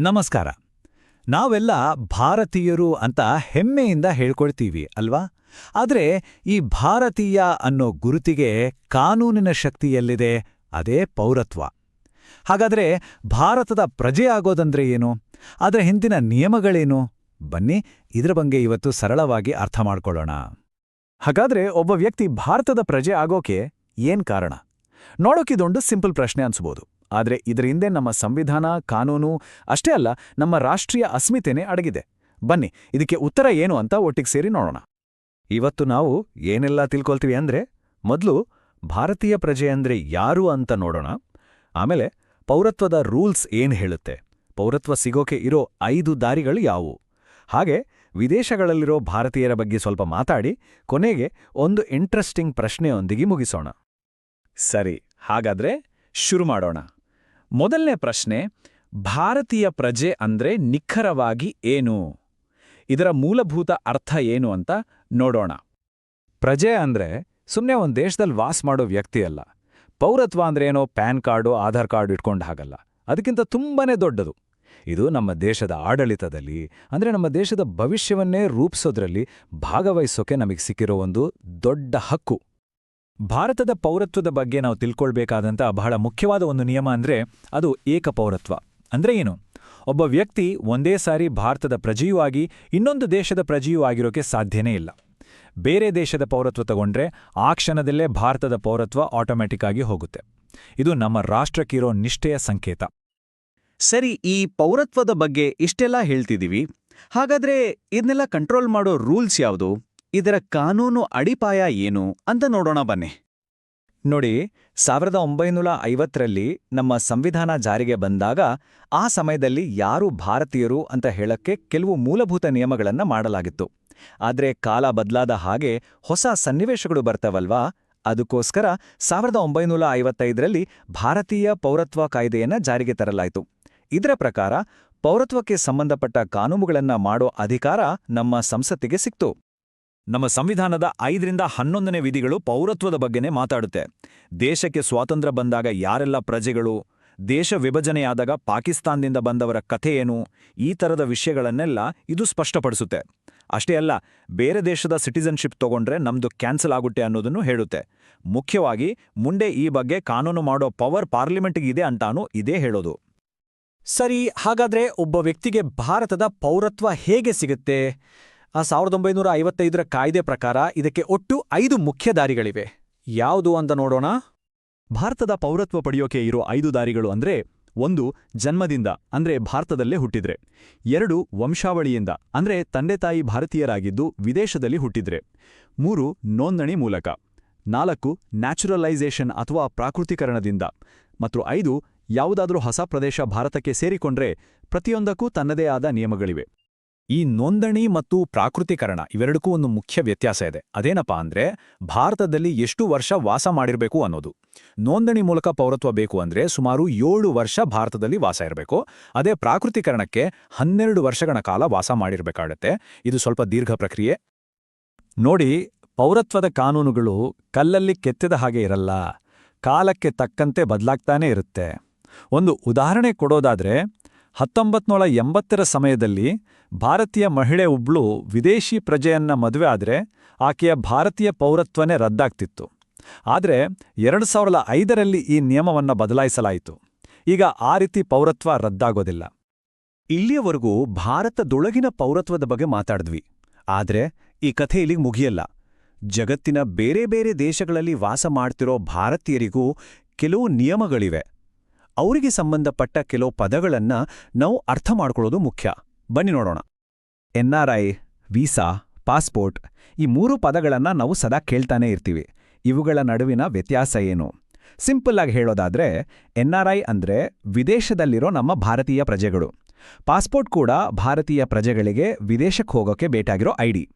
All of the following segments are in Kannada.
ನಮಸ್ಕಾರ. ನಾವೆಲ್ಲ ಭಾರತೀಯರು ಅಂತ ಹೆಮ್ಮೆಯಿಂದ ಹೇಳ್ಕೊಳ್ತೀವಿ, ಅಲ್ವಾ? ಆದರೆ ಈ ಭಾರತೀಯ ಅನ್ನೋ ಗುರುತಿಗೆ ಕಾನೂನಿನ ಶಕ್ತಿಯಲ್ಲಿದೆ ಅದೇ ಪೌರತ್ವ. ಹಾಗಾದ್ರೆ ಭಾರತದ ಪ್ರಜೆ ಆಗೋದಂದ್ರೆ ಏನು? ಅದರ ಹಿಂದಿನ ನಿಯಮಗಳೇನು? ಬನ್ನಿ, ಇದರ ಬಗ್ಗೆ ಇವತ್ತು ಸರಳವಾಗಿ ಅರ್ಥ ಮಾಡ್ಕೊಳ್ಳೋಣ. ಹಾಗಾದ್ರೆ ಒಬ್ಬ ವ್ಯಕ್ತಿ ಭಾರತದ ಪ್ರಜೆ ಆಗೋಕೆ ಏನ್ ಕಾರಣ? ನೋಡೋಕಿದೊಂದು ಸಿಂಪಲ್ ಪ್ರಶ್ನೆ ಅನ್ಸ್ಬೋದು. ಆದ್ರೆ ಇದರ ಹಿಂದೆ ನಮ್ಮ ಸಂವಿಧಾನ, ಕಾನೂನು ಅಷ್ಟೇ ಅಲ್ಲ, ನಮ್ಮ ರಾಷ್ಟ್ರೀಯ ಅಸ್ಮಿತೆನೇ ಅಡಗಿದೆ. ಬನ್ನಿ, ಇದಕ್ಕೆ ಉತ್ತರ ಏನು ಅಂತ ಒಟ್ಟಿಗೆ ಸೇರಿ ನೋಡೋಣ. ಇವತ್ತು ನಾವು ಏನೆಲ್ಲ ತಿಳ್ಕೊಳ್ತೀವಿ ಅಂದ್ರೆ, ಮೊದಲು ಭಾರತೀಯ ಪ್ರಜೆ ಅಂದ್ರೆ ಯಾರು ಅಂತ ನೋಡೋಣ. ಆಮೇಲೆ ಪೌರತ್ವದ ರೂಲ್ಸ್ ಏನ್ ಹೇಳುತ್ತೆ? ಪೌರತ್ವ ಸಿಗೋಕೆ ಇರೋ ಐದು ದಾರಿಗಳು ಯಾವುವು? ಹಾಗೆ ವಿದೇಶಗಳಲ್ಲಿರೋ ಭಾರತೀಯರ ಬಗ್ಗೆ ಸ್ವಲ್ಪ ಮಾತಾಡಿ, ಕೊನೆಗೆ ಒಂದು ಇಂಟ್ರೆಸ್ಟಿಂಗ್ ಪ್ರಶ್ನೆಯೊಂದಿಗೆ ಮುಗಿಸೋಣ. ಸರಿ, ಹಾಗಾದ್ರೆ ಶುರು ಮಾಡೋಣ. ಮೊದಲನೇ ಪ್ರಶ್ನೆ, ಭಾರತೀಯ ಪ್ರಜೆ ಅಂದ್ರೆ ನಿಖರವಾಗಿ ಏನು? ಇದರ ಮೂಲಭೂತ ಅರ್ಥ ಏನು ಅಂತ ನೋಡೋಣ. ಪ್ರಜೆ ಅಂದ್ರೆ ಸುಮ್ಮನೆ ಒಂದು ದೇಶದಲ್ಲಿ ವಾಸ ಮಾಡೋ ವ್ಯಕ್ತಿಯಲ್ಲ ಪೌರತ್ವ ಅಂದ್ರೆ ಏನೋ ಪ್ಯಾನ್ ಕಾರ್ಡು ಆಧಾರ್ ಕಾರ್ಡ್ ಇಟ್ಕೊಂಡು ಹಾಗಲ್ಲ. ಅದಕ್ಕಿಂತ ತುಂಬಾನೇ ದೊಡ್ಡದು. ಇದು ನಮ್ಮ ದೇಶದ ಆಡಳಿತದಲ್ಲಿ, ಅಂದ್ರೆ ನಮ್ಮ ದೇಶದ ಭವಿಷ್ಯವನ್ನೇ ರೂಪಿಸೋದ್ರಲ್ಲಿ ಭಾಗವಹಿಸೋಕೆ ನಮಗೆ ಸಿಕ್ಕಿರೋ ಒಂದು ದೊಡ್ಡ ಹಕ್ಕು. ಭಾರತದ ಪೌರತ್ವದ ಬಗ್ಗೆ ನಾವು ತಿಳ್ಕೊಳ್ಬೇಕಾದಂಥ ಬಹಳ ಮುಖ್ಯವಾದ ಒಂದು ನಿಯಮ ಅಂದ್ರೆ ಅದು ಏಕಪೌರತ್ವ ಅಂದ್ರೆ ಏನು? ಒಬ್ಬ ವ್ಯಕ್ತಿ ಒಂದೇ ಸಾರಿ ಭಾರತದ ಪ್ರಜೆಯೂ ಆಗಿ ಇನ್ನೊಂದು ದೇಶದ ಪ್ರಜೆಯೂ ಆಗಿರೋಕೆ ಸಾಧ್ಯನೇ ಇಲ್ಲ. ಬೇರೆ ದೇಶದ ಪೌರತ್ವ ತಗೊಂಡ್ರೆ ಆ ಕ್ಷಣದಲ್ಲೇ ಭಾರತದ ಪೌರತ್ವ ಆಟೋಮ್ಯಾಟಿಕ್ ಆಗಿ ಹೋಗುತ್ತೆ. ಇದು ನಮ್ಮ ರಾಷ್ಟ್ರಕ್ಕಿರೋ ನಿಷ್ಠೆಯ ಸಂಕೇತ. ಸರಿ, ಈ ಪೌರತ್ವದ ಬಗ್ಗೆ ಇಷ್ಟೆಲ್ಲ ಹೇಳ್ತಿದೀವಿ. ಹಾಗಾದ್ರೆ ಇದನ್ನೆಲ್ಲ ಕಂಟ್ರೋಲ್ ಮಾಡೋ ರೂಲ್ಸ್ ಯಾವುದು? ಇದರ ಕಾನೂನು ಅಡಿಪಾಯ ಏನು ಅಂತ ನೋಡೋಣ ಬನ್ನಿ. ನೋಡಿ, ಸಾವಿರದ ಒಂಬೈನೂರ ಐವತ್ತರಲ್ಲಿ ನಮ್ಮ ಸಂವಿಧಾನ ಜಾರಿಗೆ ಬಂದಾಗ ಆ ಸಮಯದಲ್ಲಿ ಯಾರು ಭಾರತೀಯರು ಅಂತ ಹೇಳಕ್ಕೆ ಕೆಲವು ಮೂಲಭೂತ ನಿಯಮಗಳನ್ನು ಮಾಡಲಾಗಿತ್ತು. ಆದರೆ ಕಾಲ ಬದಲಾದ ಹಾಗೆ ಹೊಸ ಸನ್ನಿವೇಶಗಳು ಬರ್ತವಲ್ವಾ? ಅದಕ್ಕೋಸ್ಕರ ಸಾವಿರದ ಒಂಬೈನೂರ ಐವತ್ತೈದರಲ್ಲಿ ಭಾರತೀಯ ಪೌರತ್ವ ಕಾಯ್ದೆಯನ್ನ ಜಾರಿಗೆ ತರಲಾಯಿತು. ಇದರ ಪ್ರಕಾರ ಪೌರತ್ವಕ್ಕೆ ಸಂಬಂಧಪಟ್ಟ ಕಾನೂನುಗಳನ್ನು ಮಾಡೋ ಅಧಿಕಾರ ನಮ್ಮ ಸಂಸತ್ತಿಗೆ ಸಿಕ್ತು. ನಮ್ಮ ಸಂವಿಧಾನದ ಐದರಿಂದ ಹನ್ನೊಂದನೇ ವಿಧಿಗಳು ಪೌರತ್ವದ ಬಗ್ಗೆನೇ ಮಾತಾಡುತ್ತೆ. ದೇಶಕ್ಕೆ ಸ್ವಾತಂತ್ರ್ಯ ಬಂದಾಗ ಯಾರೆಲ್ಲ ಪ್ರಜೆಗಳು, ದೇಶ ವಿಭಜನೆಯಾದಾಗ ಪಾಕಿಸ್ತಾನದಿಂದ ಬಂದವರ ಕಥೆ ಏನು, ಈ ಥರದ ವಿಷಯಗಳನ್ನೆಲ್ಲ ಇದು ಸ್ಪಷ್ಟಪಡಿಸುತ್ತೆ. ಅಷ್ಟೇ ಅಲ್ಲ, ಬೇರೆ ದೇಶದ ಸಿಟಿಸನ್ಶಿಪ್ ತಗೊಂಡ್ರೆ ನಮ್ದು ಕ್ಯಾನ್ಸಲ್ ಆಗುತ್ತೆ ಅನ್ನೋದನ್ನು ಹೇಳುತ್ತೆ. ಮುಖ್ಯವಾಗಿ ಮುಂದೆ ಈ ಬಗ್ಗೆ ಕಾನೂನು ಮಾಡೋ ಪವರ್ ಪಾರ್ಲಿಮೆಂಟ್ಗಿದೆ ಅಂತಾನೂ ಇದೇ ಹೇಳೋದು. ಸರಿ, ಹಾಗಾದ್ರೆ ಒಬ್ಬ ವ್ಯಕ್ತಿಗೆ ಭಾರತದ ಪೌರತ್ವ ಹೇಗೆ ಸಿಗುತ್ತೆ? ಆ ಸಾವಿರದ ಒಂಬೈನೂರ ಐವತ್ತೈದರ ಕಾಯ್ದೆ ಪ್ರಕಾರ ಇದಕ್ಕೆ ಒಟ್ಟು ಐದು ಮುಖ್ಯ ದಾರಿಗಳಿವೆ. ಯಾವುದು ಅಂತ ನೋಡೋಣ? ಭಾರತದ ಪೌರತ್ವ ಪಡೆಯೋಕೆ ಇರೋ ಐದು ದಾರಿಗಳು ಅಂದ್ರೆ ಒಂದು, ಜನ್ಮದಿಂದ, ಅಂದ್ರೆ ಭಾರತದಲ್ಲೇ ಹುಟ್ಟಿದ್ರೆ. ಎರಡು, ವಂಶಾವಳಿಯಿಂದ, ಅಂದ್ರೆ ತಂದೆ ತಾಯಿ ಭಾರತೀಯರಾಗಿದ್ದು ವಿದೇಶದಲ್ಲಿ ಹುಟ್ಟಿದ್ರೆ. ಮೂರು, ನೋಂದಣಿ ಮೂಲಕ. ನಾಲ್ಕು, ನ್ಯಾಚುರಲೈಸೇಷನ್ ಅಥವಾ ಪ್ರಾಕೃತೀಕರಣದಿಂದ. ಮತ್ತು ಐದು, ಯಾವುದಾದರೂ ಹೊಸ ಪ್ರದೇಶ ಭಾರತಕ್ಕೆ ಸೇರಿಕೊಂಡ್ರೆ ಪ್ರತಿಯೊಂದಕ್ಕೂ ತನ್ನದೇ ಆದ ನಿಯಮಗಳಿವೆ. ಈ ನೋಂದಣಿ ಮತ್ತು ಪ್ರಾಕೃತೀಕರಣ ಇವೆರಡಕ್ಕೂ ಒಂದು ಮುಖ್ಯ ವ್ಯತ್ಯಾಸ ಇದೆ. ಅದೇನಪ್ಪಾ ಅಂದ್ರೆ ಭಾರತದಲ್ಲಿ ಎಷ್ಟು ವರ್ಷ ವಾಸ ಮಾಡಿರಬೇಕು ಅನ್ನೋದು. ನೋಂದಣಿ ಮೂಲಕ ಪೌರತ್ವ ಬೇಕು ಅಂದ್ರೆ ಸುಮಾರು ಏಳು ವರ್ಷ ಭಾರತದಲ್ಲಿ ವಾಸ ಇರಬೇಕು. ಅದೇ ಪ್ರಾಕೃತೀಕರಣಕ್ಕೆ ಹನ್ನೆರಡು ವರ್ಷಗಳ ಕಾಲ ವಾಸ ಮಾಡಿರಬೇಕಾಗತ್ತೆ. ಇದು ಸ್ವಲ್ಪ ದೀರ್ಘ ಪ್ರಕ್ರಿಯೆ. ನೋಡಿ, ಪೌರತ್ವದ ಕಾನೂನುಗಳು ಕಲ್ಲಲ್ಲಿ ಕೆತ್ತಿದ ಹಾಗೆ ಇರಲ್ಲ. ಕಾಲಕ್ಕೆ ತಕ್ಕಂತೆ ಬದಲಾಗ್ತಾನೇ ಇರುತ್ತೆ. ಒಂದು ಉದಾಹರಣೆ ಕೊಡೋದಾದ್ರೆ, ಹತ್ತೊಂಬತ್ನೂರ ಎಂಬತ್ತರ ಸಮಯದಲ್ಲಿ ಭಾರತೀಯ ಮಹಿಳೆ ಒಬ್ಳು ವಿದೇಶಿ ಪ್ರಜೆಯನ್ನ ಮದುವೆ ಆದ್ರೆ ಆಕೆಯ ಭಾರತೀಯ ಪೌರತ್ವನೇ ರದ್ದಾಗ್ತಿತ್ತು. ಆದರೆ ಎರಡು ಸಾವಿರದ ಐದರಲ್ಲಿ ಈ ನಿಯಮವನ್ನ ಬದಲಾಯಿಸಲಾಯಿತು. ಈಗ ಆ ರೀತಿ ಪೌರತ್ವ ರದ್ದಾಗೋದಿಲ್ಲ. ಇಲ್ಲಿಯವರೆಗೂ ಭಾರತದೊಳಗಿನ ಪೌರತ್ವದ ಬಗ್ಗೆ ಮಾತಾಡಿದ್ವಿ. ಆದರೆ ಈ ಕಥೆ ಇಲ್ಲಿಗೆ ಮುಗಿಯಲ್ಲ. ಜಗತ್ತಿನ ಬೇರೆ ಬೇರೆ ದೇಶಗಳಲ್ಲಿ ವಾಸ ಮಾಡ್ತಿರೋ ಭಾರತೀಯರಿಗೂ ಕೆಲವು ನಿಯಮಗಳಿವೆ. ಅವರಿಗೆ ಸಂಬಂಧಪಟ್ಟ ಕೆಲವು ಪದಗಳನ್ನ ನಾವು ಅರ್ಥ ಮಾಡ್ಕೊಳ್ಳೋದು ಮುಖ್ಯ. ಬನ್ನಿ ನೋಡೋಣ. ಎನ್ಆರ್ಐ ವೀಸಾ, ಪಾಸ್ಪೋರ್ಟ್ ಈ ಮೂರು ಪದಗಳನ್ನ ನಾವು ಸದಾ ಕೇಳ್ತಾನೆ ಇರ್ತೀವಿ. ಇವುಗಳ ನಡುವಿನ ವ್ಯತ್ಯಾಸ ಏನು? ಸಿಂಪಲ್ ಆಗಿ ಹೇಳೋದಾದ್ರೆ ಎನ್ಆರ್ಐ ಅಂದ್ರೆ ವಿದೇಶದಲ್ಲಿರೋ ನಮ್ಮ ಭಾರತೀಯ ಪ್ರಜೆಗಳು. ಪಾಸ್ಪೋರ್ಟ್ ಕೂಡ ಭಾರತೀಯ ಪ್ರಜೆಗಳಿಗೆ ವಿದೇಶಕ್ಕೆ ಹೋಗೋಕೆ ಬೇಕಾಗಿರೋ ಐಡಿ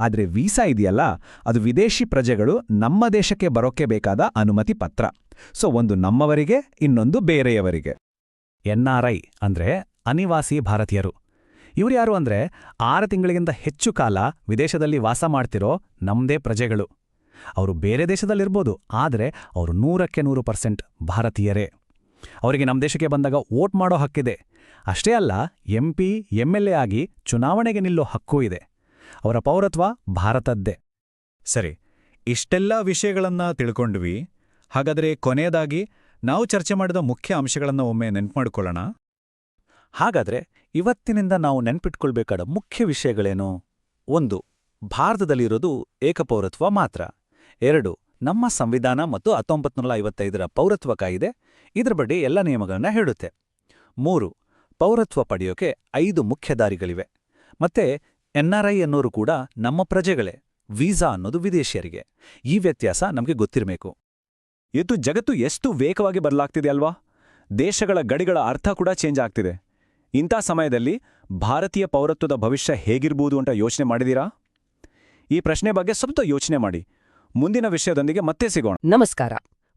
ಆದರೆ ವೀಸಾ ಇದೆಯಲ್ಲ, ಅದು ವಿದೇಶಿ ಪ್ರಜೆಗಳು ನಮ್ಮ ದೇಶಕ್ಕೆ ಬರೋಕ್ಕೆ ಬೇಕಾದ ಅನುಮತಿ ಪತ್ರ. ಸೊ ಒಂದು ನಮ್ಮವರಿಗೆ, ಇನ್ನೊಂದು ಬೇರೆಯವರಿಗೆ. ಎನ್ಆರ್ಐ ಅಂದ್ರೆ ಅನಿವಾಸಿ ಭಾರತೀಯರು. ಇವ್ರು ಯಾರು ಅಂದ್ರೆ ಆರು ತಿಂಗಳಿಗಿಂತ ಹೆಚ್ಚು ಕಾಲ ವಿದೇಶದಲ್ಲಿ ವಾಸ ಮಾಡ್ತಿರೋ ನಮ್ದೇ ಪ್ರಜೆಗಳು. ಅವರು ಬೇರೆ ದೇಶದಲ್ಲಿರ್ಬೋದು, ಆದರೆ ಅವರು ನೂರಕ್ಕೆ ನೂರು ಪರ್ಸೆಂಟ್ ಭಾರತೀಯರೇ. ಅವರಿಗೆ ನಮ್ಮ ದೇಶಕ್ಕೆ ಬಂದಾಗ ವೋಟ್ ಮಾಡೋ ಹಕ್ಕಿದೆ. ಅಷ್ಟೇ ಅಲ್ಲ ಎಂಪಿ ಎ ಆಗಿ ಚುನಾವಣೆಗೆ ನಿಲ್ಲೋ ಹಕ್ಕೂ ಇದೆ. ಅವರ ಪೌರತ್ವ ಭಾರತದ್ದೇ. ಸರಿ, ಇಷ್ಟೆಲ್ಲ ವಿಷಯಗಳನ್ನ ತಿಳ್ಕೊಂಡ್ವಿ. ಹಾಗಾದ್ರೆ ಕೊನೆಯದಾಗಿ ನಾವು ಚರ್ಚೆ ಮಾಡಿದ ಮುಖ್ಯ ಅಂಶಗಳನ್ನು ಒಮ್ಮೆ ನೆನ್ಪು ಮಾಡಿಕೊಳ್ಳೋಣ. ಹಾಗಾದ್ರೆ ಇವತ್ತಿನಿಂದ ನಾವು ನೆನ್ಪಿಟ್ಕೊಳ್ಬೇಕಾದ ಮುಖ್ಯ ವಿಷಯಗಳೇನು? ಒಂದು, ಭಾರತದಲ್ಲಿರೋದು ಏಕಪೌರತ್ವ ಮಾತ್ರ. ಎರಡು, ನಮ್ಮ ಸಂವಿಧಾನ ಮತ್ತು ಹತ್ತೊಂಬತ್ತು ನೂರ ಐವತ್ತೈದರ ಪೌರತ್ವ ಕಾಯಿದೆ. ಇದರ ಬಗ್ಗೆ ಎಲ್ಲ ನಿಯಮಗಳನ್ನ ಹೇಳುತ್ತೆ. ಮೂರು, ಪೌರತ್ವ ಪಡೆಯೋಕೆ ಐದು ಮುಖ್ಯ ದಾರಿಗಳಿವೆ. ಮತ್ತೆ ಎನ್ಆರ್ಐ ಅನ್ನೋರು ಕೂಡ ನಮ್ಮ ಪ್ರಜೆಗಳೇ, ವೀಸಾ ಅನ್ನೋದು ವಿದೇಶಿಯರಿಗೆ. ಈ ವ್ಯತ್ಯಾಸ ನಮಗೆ ಗೊತ್ತಿರಬೇಕು. ಇದು ಜಗತ್ತು ಎಷ್ಟು ವೇಗವಾಗಿ ಬದಲಾಗ್ತಿದೆ ಅಲ್ವಾ? ದೇಶಗಳ ಗಡಿಗಳ ಅರ್ಥ ಕೂಡ ಚೇಂಜ್ ಆಗ್ತಿದೆ. ಇಂಥ ಸಮಯದಲ್ಲಿ ಭಾರತೀಯ ಪೌರತ್ವದ ಭವಿಷ್ಯ ಹೇಗಿರ್ಬೋದು ಅಂತ ಯೋಚನೆ ಮಾಡಿದೀರಾ? ಈ ಪ್ರಶ್ನೆ ಬಗ್ಗೆ ಸ್ವಲ್ಪ ಯೋಚನೆ ಮಾಡಿ. ಮುಂದಿನ ವಿಷಯದೊಂದಿಗೆ ಮತ್ತೆ ಸಿಗೋಣ. ನಮಸ್ಕಾರ.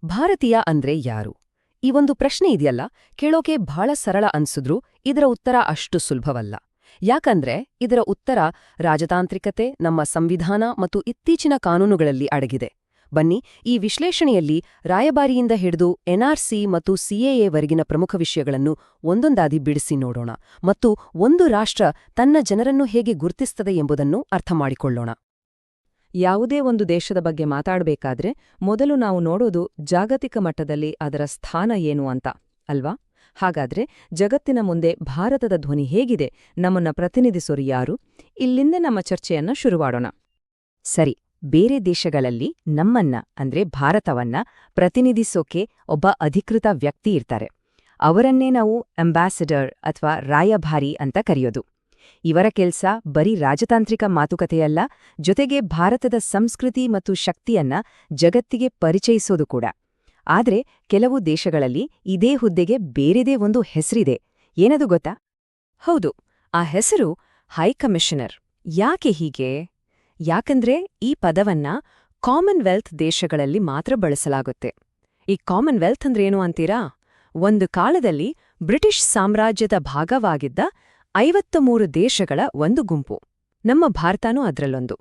ಭಾರತೀಯ ಅಂದ್ರೆ ಯಾರು? ಈ ಒಂದು ಪ್ರಶ್ನೆ ಇದೆಯಲ್ಲ, ಕೇಳೋಕೆ ಬಹಳ ಸರಳ ಅನ್ಸಿದ್ರು ಇದರ ಉತ್ತರ ಅಷ್ಟು ಸುಲಭವಲ್ಲ. ಯಾಕಂದ್ರೆ ಇದರ ಉತ್ತರ ರಾಜತಾಂತ್ರಿಕತೆ, ನಮ್ಮ ಸಂವಿಧಾನ ಮತ್ತು ಇತ್ತೀಚಿನ ಕಾನೂನುಗಳಲ್ಲಿ ಅಡಗಿದೆ. ಬನ್ನಿ, ಈ ವಿಶ್ಲೇಷಣೆಯಲ್ಲಿ ರಾಯಭಾರಿಯಿಂದ ಹಿಡಿದು ಎನ್ಆರ್ಸಿ ಮತ್ತು ಸಿಎಎ ವರೆಗಿನ ಪ್ರಮುಖ ವಿಷಯಗಳನ್ನು ಒಂದೊಂದಾಗಿ ಬಿಡಿಸಿ ನೋಡೋಣ ಮತ್ತು ಒಂದು ರಾಷ್ಟ್ರ ತನ್ನ ಜನರನ್ನು ಹೇಗೆ ಗುರುತಿಸುತ್ತದೆ ಎಂಬುದನ್ನು ಅರ್ಥ ಮಾಡಿಕೊಳ್ಳೋಣ. ಯಾವುದೇ ಒಂದು ದೇಶದ ಬಗ್ಗೆ ಮಾತಾಡಬೇಕಾದ್ರೆ ಮೊದಲು ನಾವು ನೋಡೋದು ಜಾಗತಿಕ ಮಟ್ಟದಲ್ಲಿ ಅದರ ಸ್ಥಾನ ಏನು ಅಂತ, ಅಲ್ವಾ? ಹಾಗಾದ್ರೆ ಜಗತ್ತಿನ ಮುಂದೆ ಭಾರತದ ಧ್ವನಿ ಹೇಗಿದೆ, ನಮ್ಮನ್ನ ಪ್ರತಿನಿಧಿಸೋರು ಯಾರು? ಇಲ್ಲಿಂದ ನಮ್ಮ ಚರ್ಚೆಯನ್ನ ಶುರುವಾಡೋಣ. ಸರಿ ಬೇರೆ ದೇಶಗಳಲ್ಲಿ ನಮ್ಮನ್ನ, ಅಂದ್ರೆ ಭಾರತವನ್ನ ಪ್ರತಿನಿಧಿಸೋಕೆ ಒಬ್ಬ ಅಧಿಕೃತ ವ್ಯಕ್ತಿ ಇರ್ತಾರೆ. ಅವರನ್ನೇ ನಾವು ಅಂಬಾಸಿಡರ್ ಅಥವಾ ರಾಯಭಾರಿ ಅಂತ ಕರೆಯೋದು. ಇವರ ಕೆಲ್ಸ ಬರೀ ರಾಜತಾಂತ್ರಿಕ ಮಾತುಕತೆಯಲ್ಲ, ಜೊತೆಗೆ ಭಾರತದ ಸಂಸ್ಕೃತಿ ಮತ್ತು ಶಕ್ತಿಯನ್ನ ಜಗತ್ತಿಗೆ ಪರಿಚಯಿಸೋದು ಕೂಡ. ಆದ್ರೆ ಕೆಲವು ದೇಶಗಳಲ್ಲಿ ಇದೇ ಹುದ್ದೆಗೆ ಬೇರೆದೇ ಒಂದು ಹೆಸರಿದೆ. ಏನದು ಗೊತ್ತಾ? ಹೌದು, ಆ ಹೆಸರು ಹೈಕಮಿಷನರ್ ಯಾಕೆ ಹೀಗೆ? ಯಾಕಂದ್ರೆ ಈ ಪದವನ್ನ ಕಾಮನ್ವೆಲ್ತ್ ದೇಶಗಳಲ್ಲಿ ಮಾತ್ರ ಬಳಸಲಾಗುತ್ತೆ. ಈ ಕಾಮನ್ವೆಲ್ತ್ ಅಂದ್ರೇನು ಅಂತೀರಾ? ಒಂದು ಕಾಲದಲ್ಲಿ ಬ್ರಿಟಿಷ್ ಸಾಮ್ರಾಜ್ಯದ ಭಾಗವಾಗಿದ್ದ ಐವತ್ತ ಮೂರು ದೇಶಗಳ ಒಂದು ಗುಂಪು. ನಮ್ಮ ಭಾರತನೂ ಅದರಲ್ಲೊಂದು.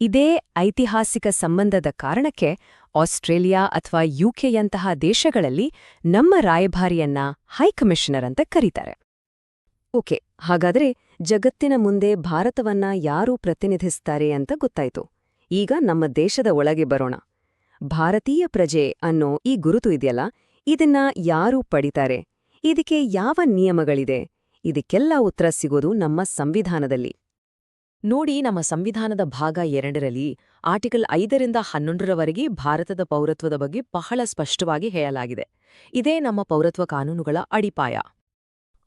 ಇದೇ ಐತಿಹಾಸಿಕ ಸಂಬಂಧದ ಕಾರಣಕ್ಕೆ ಆಸ್ಟ್ರೇಲಿಯಾ ಅಥವಾ ಯುಕೆಯಂತಹ ದೇಶಗಳಲ್ಲಿ ನಮ್ಮ ರಾಯಭಾರಿಯನ್ನ ಹೈಕಮಿಷನರ್ ಅಂತ ಕರೀತಾರೆ. ಓಕೆ, ಹಾಗಾದ್ರೆ ಜಗತ್ತಿನ ಮುಂದೆ ಭಾರತವನ್ನ ಯಾರು ಪ್ರತಿನಿಧಿಸ್ತಾರೆ ಅಂತ ಗೊತ್ತಾಯ್ತು. ಈಗ ನಮ್ಮ ದೇಶದ ಒಳಗೆ ಬರೋಣ. ಭಾರತೀಯ ಪ್ರಜೆ ಅನ್ನೋ ಈ ಗುರುತು ಇದೆಯಲ್ಲ, ಇದನ್ನ ಯಾರು ಪಡಿತಾರೆ? ಇದಕ್ಕೆ ಯಾವ ನಿಯಮಗಳಿದೆ? ಇದಕ್ಕೆಲ್ಲ ಉತ್ತರ ಸಿಗೋದು ನಮ್ಮ ಸಂವಿಧಾನದಲ್ಲಿ. ನೋಡಿ, ನಮ್ಮ ಸಂವಿಧಾನದ ಭಾಗ ಎರಡರಲ್ಲಿ ಆರ್ಟಿಕಲ್ ಐದರಿಂದ ಹನ್ನೊಂದರವರೆಗೆ ಭಾರತದ ಪೌರತ್ವದ ಬಗ್ಗೆ ಬಹಳ ಸ್ಪಷ್ಟವಾಗಿ ಹೇಳಲಾಗಿದೆ. ಇದೇ ನಮ್ಮ ಪೌರತ್ವ ಕಾನೂನುಗಳ ಅಡಿಪಾಯ.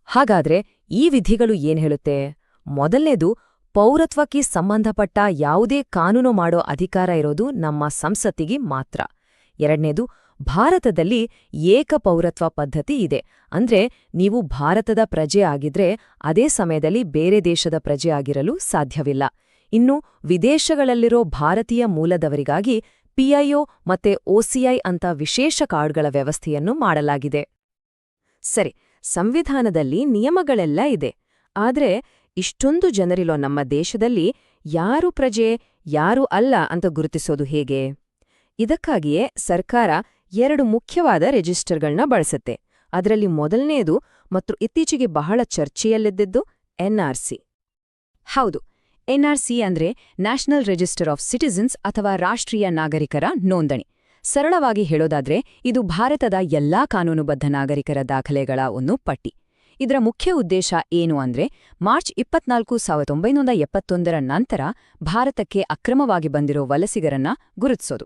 ಹಾಗಾದ್ರೆ ಈ ವಿಧಿಗಳು ಏನ್ ಹೇಳುತ್ತೆ? ಮೊದಲನೇದು, ಪೌರತ್ವಕ್ಕೆ ಸಂಬಂಧಪಟ್ಟ ಯಾವುದೇ ಕಾನೂನು ಮಾಡೋ ಅಧಿಕಾರ ಇರೋದು ನಮ್ಮ ಸಂಸತ್ತಿಗೆ ಮಾತ್ರ. ಎರಡನೇದು, ಭಾರತದಲ್ಲಿ ಏಕ ಪೌರತ್ವ ಪದ್ಧತಿ ಇದೆ. ಅಂದ್ರೆ, ನೀವು ಭಾರತದ ಪ್ರಜೆ ಆಗಿದ್ರೆ, ಅದೇ ಸಮಯದಲ್ಲಿ ಬೇರೆ ದೇಶದ ಪ್ರಜೆ ಆಗಿರಲು ಸಾಧ್ಯವಿಲ್ಲ. ಇನ್ನು, ವಿದೇಶಗಳಲ್ಲಿರೋ ಭಾರತೀಯ ಮೂಲದವರಿಗಾಗಿ ಪಿಐಒ ಮತ್ತೆ ಒಸಿಐ ಅಂತ ವಿಶೇಷ ಕಾರ್ಡ್ಗಳ ವ್ಯವಸ್ಥೆಯನ್ನು ಮಾಡಲಾಗಿದೆ. ಸರಿ ಸಂವಿಧಾನದಲ್ಲಿ ನಿಯಮಗಳೆಲ್ಲ ಇದೆ. ಆದ್ರೆ ಇಷ್ಟೊಂದು ಜನರಿರೋ ನಮ್ಮ ದೇಶದಲ್ಲಿ ಯಾರು ಪ್ರಜೆ, ಯಾರು ಅಲ್ಲ ಅಂತ ಗುರುತಿಸೋದು ಹೇಗೆ? ಇದಕ್ಕಾಗಿಯೇ ಸರ್ಕಾರ ಎರಡು ಮುಖ್ಯವಾದ ರಿಜಿಸ್ಟರ್ಗಳನ್ನ ಬಳಸುತ್ತೆ. ಅದರಲ್ಲಿ ಮೊದಲನೆಯದು ಮತ್ತು ಇತ್ತೀಚೆಗೆ ಬಹಳ ಚರ್ಚೆಯಲ್ಲಿದ್ದದ್ದು ಎನ್ಆರ್ಸಿ ಹೌದು ಎನ್ಆರ್ಸಿ ಅಂದ್ರೆ ನ್ಯಾಷನಲ್ ರಿಜಿಸ್ಟರ್ ಆಫ್ ಸಿಟಿಜನ್ಸ್ ಅಥವಾ ರಾಷ್ಟ್ರೀಯ ನಾಗರಿಕರ ನೋಂದಣಿ. ಸರಳವಾಗಿ ಹೇಳೋದಾದ್ರೆ, ಇದು ಭಾರತದ ಎಲ್ಲಾ ಕಾನೂನುಬದ್ಧ ನಾಗರಿಕರ ದಾಖಲೆಗಳ ಒಂದು ಪಟ್ಟಿ. ಇದರ ಮುಖ್ಯ ಉದ್ದೇಶ ಏನು ಅಂದ್ರೆ, ಮಾರ್ಚ್ ಇಪ್ಪತ್ನಾಲ್ಕು ಸಾವಿರದ ಒಂಬೈನೂರ ಎಪ್ಪತ್ತೊಂದರ ನಂತರ ಭಾರತಕ್ಕೆ ಅಕ್ರಮವಾಗಿ ಬಂದಿರೋ ವಲಸಿಗರನ್ನ ಗುರುತಿಸೋದು.